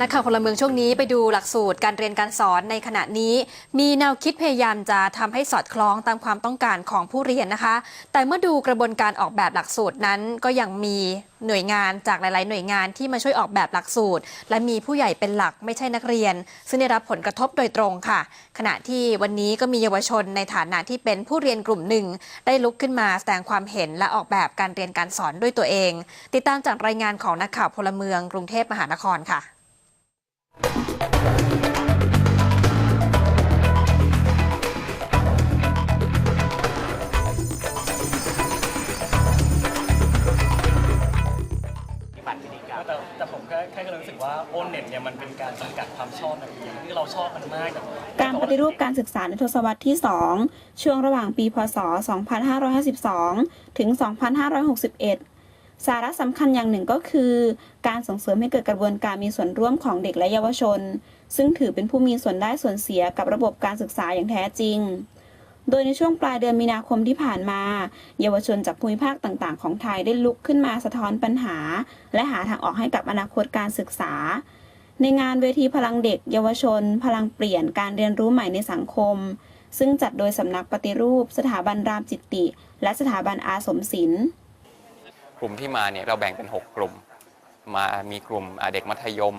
นักข่าวพลเมืองช่วงนี้ไปดูหลักสูตรการเรียนการสอนในขณะนี้ มีแนวคิดพยายามจะทำให้สอดคล้องตามความต้องการของผู้เรียนนะคะ แต่เมื่อดูกระบวนการออกแบบหลักสูตรนั้นก็ยังมีหน่วยงานจากหลาย ๆ หน่วยงานที่มาช่วยออกแบบหลักสูตร และมีผู้ใหญ่เป็นหลักไม่ใช่นักเรียน ซึ่งได้รับผลกระทบโดยตรงค่ะ ขณะที่วันนี้ก็มีเยาวชนในฐานะที่เป็นผู้เรียนกลุ่มหนึ่ง ได้ลุกขึ้นมาแสดงความเห็นและออกแบบการเรียนการสอนด้วยตัวเอง ติดตามจากรายงานของนักข่าวพลเมืองกรุงเทพมหานครค่ะ แต่แต่ผมแค่แค่ก็เลยรู้สึกว่าโอนเน็ตเนี่ยมันเป็นการจำกัดความชอบนักเรียนที่เราชอบมันมากแต่การปฏิรูปการศึกษาในทศวรรษที่ 2 ช่วงระหว่างปี พศ 2552 ถึง 2561 สาระสำคัญอย่างหนึ่งก็คือ การส่งเสริมให้เกิดกระบวนการมีส่วนร่วมของเด็กและเยาวชน ซึ่งถือเป็นผู้มีส่วนได้ส่วนเสียกับระบบการศึกษาอย่างแท้จริง โดยในช่วงปลายเดือนมีนาคมที่ผ่านมา เยาวชนจากภูมิภาคต่างๆ ของไทยได้ลุกขึ้นมาสะท้อนปัญหา และหาทางออกให้กับอนาคตการศึกษา ในงานเวทีพลังเด็ก เยาวชน พลังเปลี่ยนการเรียนรู้ใหม่ในสังคม ซึ่งจัดโดยสำนักปฏิรูป สถาบันรามจิตติ และสถาบันอาสมศิลป์กลุ่มที่มาเนี่ยเราแบ่งเป็น 6 กลุ่ม มามีกลุ่มเด็กมัธยม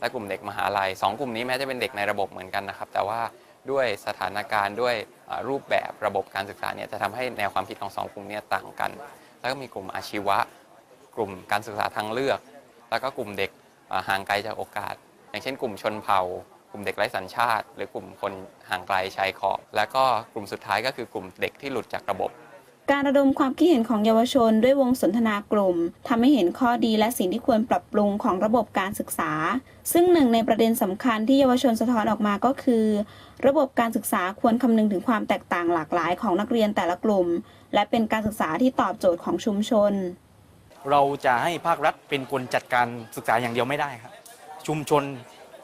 และกลุ่มเด็กมหาลัยสองกลุ่มนี้แม้จะเป็นเด็กในระบบเหมือนกันนะครับ แต่ว่า ด้วยสถานการณ์ด้วยรูปแบบระบบการศึกษาเนี่ยจะทำให้แนวความคิดของสองกลุ่มเนี่ยต่างกัน แล้วก็มีกลุ่มอาชีวะ กลุ่มการศึกษาทางเลือก แล้วก็กลุ่มเด็กห่างไกลจากโอกาส อย่างเช่น กลุ่มชนเผ่ากลุ่มเด็กไร้สัญชาติ หรือกลุ่มคนห่างไกลชายขอบ แล้วก็กลุ่มสุดท้ายก็คือกลุ่มเด็กที่หลุดจากระบบ การระดมความคิดเห็นของเยาวชนด้วยวงสนทนากลุ่มทำให้เห็นข้อดีและสิ่งที่ควรปรับปรุงของระบบการศึกษา ซึ่งหนึ่งในประเด็นสำคัญที่เยาวชนสะท้อนออกมาก็คือ ระบบการศึกษาควรคำนึงถึงความแตกต่างหลากหลายของนักเรียนแต่ละกลุ่ม และเป็นการศึกษาที่ตอบโจทย์ของชุมชน เราจะให้ภาครัฐเป็นคนจัดการศึกษาอย่างเดียวไม่ได้ครับ ชุมชน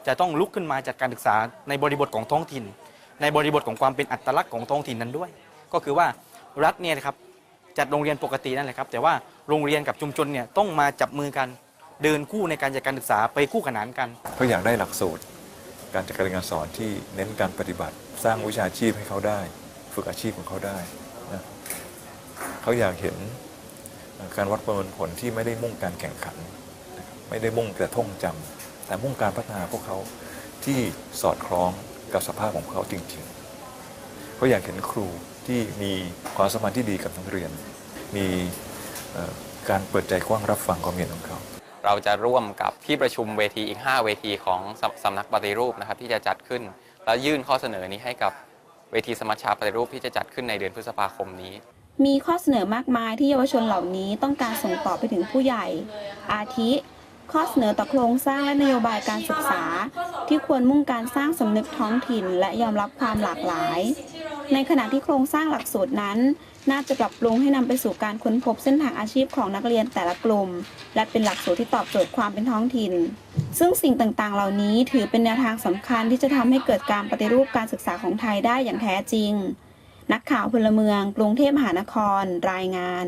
จะต้องลุกขึ้นมาจัดการศึกษาในบริบทของท้องถิ่น ในบริบทของความเป็นอัตลักษณ์ของท้องถิ่นนั้นด้วย ก็คือว่า รัฐเนี่ยนะครับจัดโรงเรียนปกตินั่นแหละครับแต่ว่าโรงเรียนกับชุมชนเนี่ยต้องมาจับมือกันเดินคู่ในการจัดการศึกษาไปคู่ขนานกันเขาอยากได้หลักสูตร การจัดการเรียนการสอนที่เน้นการปฏิบัติ สร้างวิชาชีพให้เขาได้ ฝึกอาชีพของเขาได้นะเขาอยากเห็นการวัดประเมินผลที่ไม่ได้มุ่งการแข่งขัน ไม่ได้มุ่งแต่ท่องจำแต่มุ่งการพัฒนาพวกเขาที่สอดคล้องกับสภาพของเขาจริงๆเขาอยากเห็นครู ที่มีความสัมพันธ์ที่ดีกับนักเรียน มีเอ่อการเปิดใจกว้างรับฟังความเห็นของเขา เราจะร่วมกับที่ประชุมเวทีอีก 5 เวทีของสำสำนักปฏิรูปนะครับที่จะจัดขึ้น แล้วยื่นข้อเสนอนี้ให้กับเวทีสมัชชาปฏิรูปที่จะจัดขึ้นในเดือนพฤษภาคมนี้ มีข้อเสนอมากมายที่เยาวชนเหล่านี้ต้องการส่งต่อไปถึงผู้ใหญ่ อาทิ ข้อเสนอต่อโครงสร้างและนโยบายการศึกษา ที่ควรมุ่งการสร้างสำนึกท้องถิ่น และยอมรับความหลากหลาย ในขณะที่โครงสร้างหลักสูตรนั้น น่าจะปรับปรุงให้นำไปสู่การค้นพบเส้นทางอาชีพของนักเรียนแต่ละกลุ่ม และเป็นหลักสูตรที่ตอบโจทย์ความเป็นท้องถิ่น ซึ่งสิ่งต่างๆ เหล่านี้ถือเป็นแนวทางสำคัญที่จะทำให้เกิดการปฏิรูปการศึกษาของไทยได้อย่างแท้จริง นักข่าวพลเมือง กรุงเทพมหานคร รายงาน